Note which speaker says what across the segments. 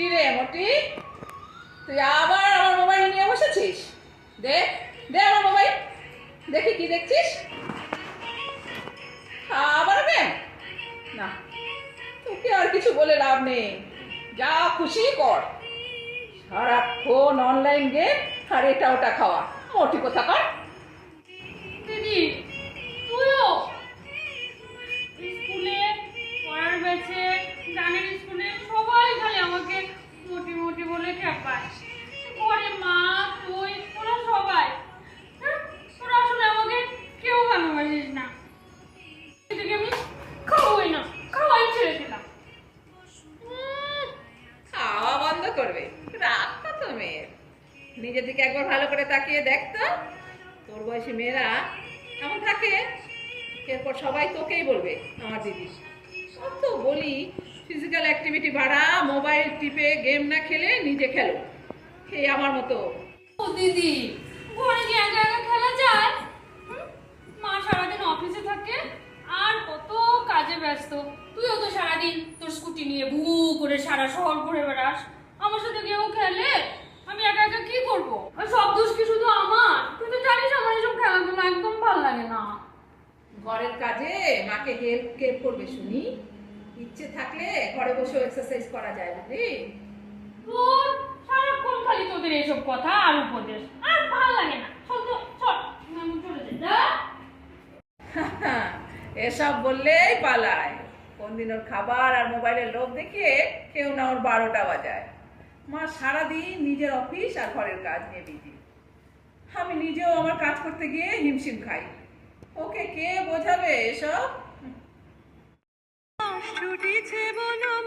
Speaker 1: কি রে মটি? তুই আবার আমার মোবাইল নিয়ে বসেছিস? দে দে আমার মোবাইল। দেখি কি দেখছিস? আবার গেম না, তোকে আর কিছু বলে লাভ নেই। যা খুশি কর। সারাক্ষণ অনলাইন গেম আর এটা ওটা খাওয়া। মোটি কোথা
Speaker 2: দিদি
Speaker 1: তাকিয়ে দেখতো, তোর বয়সী মেয়েরা এমন থাকে? এরপর সবাই তোকেই বলবে, আমার দিদি। তো বলি ফিজিক্যাল অ্যাক্টিভিটি বাড়া মোবাইল টিপে গেম না খেলে নিজে খেলো। এই আমার মতো।
Speaker 2: ও দিদি, ঘরে একা খেলা যায়? মা সারাদিন অফিসে থাকে, আর কত কাজে ব্যস্ত। তুইও তো সারাদিন তোর স্কুটি নিয়ে ভু করে সারা শহর ঘুরে বেড়াস। আমার সাথে কেউ খেলে? আমি একা একা কি করব? সব দোষ কি শুধু আমার? তুই তো জানিস আমার এসব খেলাধুলা একদম ভালো লাগে না।
Speaker 1: ঘরের কাজে মাকে হেল্প কে করবে শুনি। ইচ্ছে থাকলে ঘরে বসে এক্সারসাইজ করা যায় বুঝলি
Speaker 2: তোর সারাক্ষণ খালি তোদের এইসব কথা আর উপদেশ। আর ভালো লাগে না। চল তো চল। আমি চলে যাই।
Speaker 1: এসব বললেই পালায়। কোনদিন ওর খাবার আর মোবাইলের লোভ দেখিয়ে কেউ না ওর বারোটা বাজায়। মা সারাদিন নিজের অফিস আর ঘরের কাজ নিয়ে বিজি আমি নিজেও আমার কাজ করতে গিয়ে হিমশিম খাই। ওকে কে বোঝাবে এসব?
Speaker 3: ছুটিছে বলো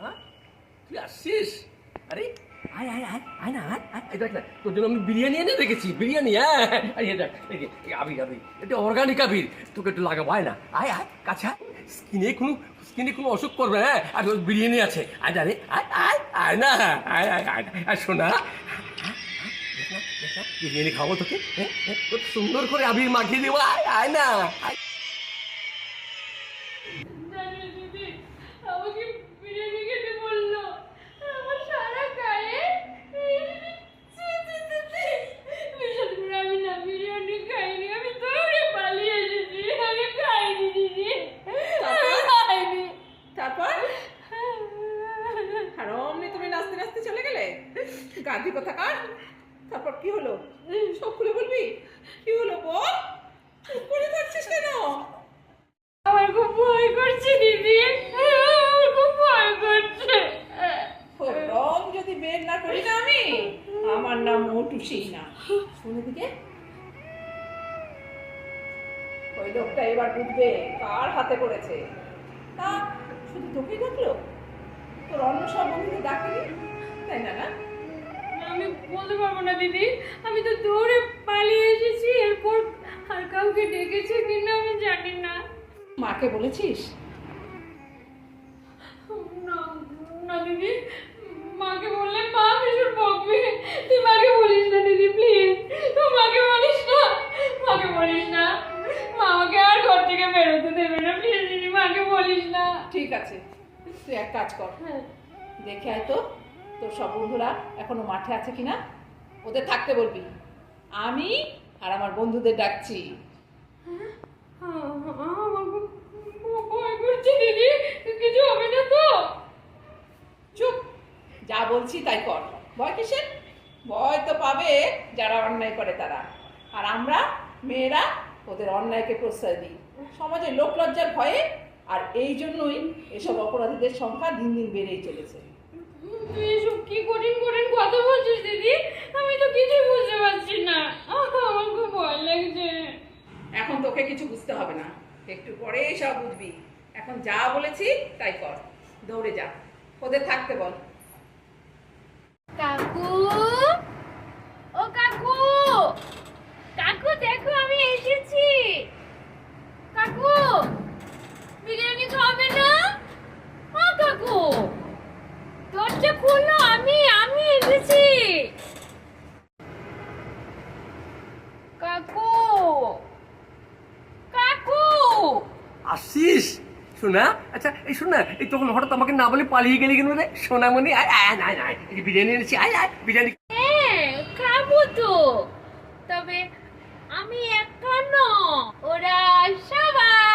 Speaker 4: হ্যাঁ? তুই আরে আয় আয় আয় আয় না আয় আয়। বিরিয়ানি এনে রেখেছি বিরিয়ানি হ্যাঁ আরে এই দেখ এই যে, এই আবির আবির এটা আবির তোকে একটু লাগাবো আয় না আয় আয় কাছে স্কিনে কোনো অসুখ করবে হ্যাঁ বিরিয়ানি আছে। আয় না রে আয় আয় আয় না আয় আয় আয় আয় শোনা বিরিয়ানি খাব তোকে হ্যাঁ হ্যাঁ, সুন্দর করে আবির মাখিয়ে দেবো আয় আয় না আয়
Speaker 2: জানি দিদি আমাকে বিরিয়ানি খেতে বলল আমার সারা গায়ে ছি, ছি, ছি, ছি। বিশ্বাস করে আমি না বিরিয়ানি খাইনি আমি দৌড়ে পালিয়ে এসেছি আমি খাইনি দিদি আমি খাইনি
Speaker 1: তারপর আর অমনি তুমি নাচতে নাচতে চলে গেলে গান্ধী কোথাকার? তারপর কি হলো? সব খুলে বলবি? কি হলো বল? চুপ করে থাকছিস কেন?
Speaker 2: আমার খুব ভয় করছে দিদি। আমার খুব ভয় করছে।
Speaker 1: রং যদি বের না করি না আমি আমার নাম মোটুসি না শুনে দিকে? ওই লোকটা এবার বুঝবে কার হাতে পড়েছে। তা শুধু তোকেই ডাকলো তোর অন্য সব বন্ধুকে ডাকেনি? তাই না না?
Speaker 2: আমি বলতে পারব না দিদি। আমি তো দৌড়ে পালিয়ে এসেছি এরপর আর কাউকে ডেকেছে কিনা আমি জানি না।
Speaker 1: মাকে বলেছিস?
Speaker 2: না না দিদি। মাকে বললে মা ভীষণ বকবে। তুই মাকে বলিস না দিদি প্লিজ তুই মাকে বলিস না মাকে বলিস না। মা আমাকে আর ঘর থেকে বেরোতে দেবে না প্লিজ দিদি মাকে বলিস না।
Speaker 1: ঠিক আছে তুই এক কাজ কর।
Speaker 2: হ্যাঁ।
Speaker 1: দেখে আয় তো। তোর সব বন্ধুরা এখনও মাঠে আছে কিনা? ওদের থাকতে বলবি। আমি আর আমার বন্ধুদের ডাকছি।
Speaker 2: কিছু হবে না তো
Speaker 1: চুপ। যা বলছি তাই কর। ভয় কিসের? ভয় তো পাবে যারা অন্যায় করে তারা। আর আমরা, মেয়েরা, ওদের অন্যায়কে প্রশ্রয় দিই। সমাজে লোক লজ্জার ভয়ে আর এই জন্যই এসব অপরাধীদের সংখ্যা দিন দিন বেড়েই চলেছে।
Speaker 2: তুই এসব কি কঠিন কঠিন কথা বলছিস দিদি? আমি তো কিছুই বুঝতে পারছি না। আমার খুব ভয় লাগছে।
Speaker 1: এখন তোকে কিছু বুঝতে হবে না। একটু পরেই সব বুঝবি। এখন যা বলেছি তাই কর। দৌড়ে যা। ওদের থাকতে বল।
Speaker 2: কাকু!
Speaker 4: শোনা আচ্ছা এই শোনা এই তখন হঠাৎ আমাকে না বলে পালিয়ে গেলি কেন রে? সোনামণি, আয় আয় না এই বিরিয়ানি এনেছি, আয় আয়, বিরিয়ানি হ্যাঁ খাব তো। তবে আমি এখনও ওরা সবাই।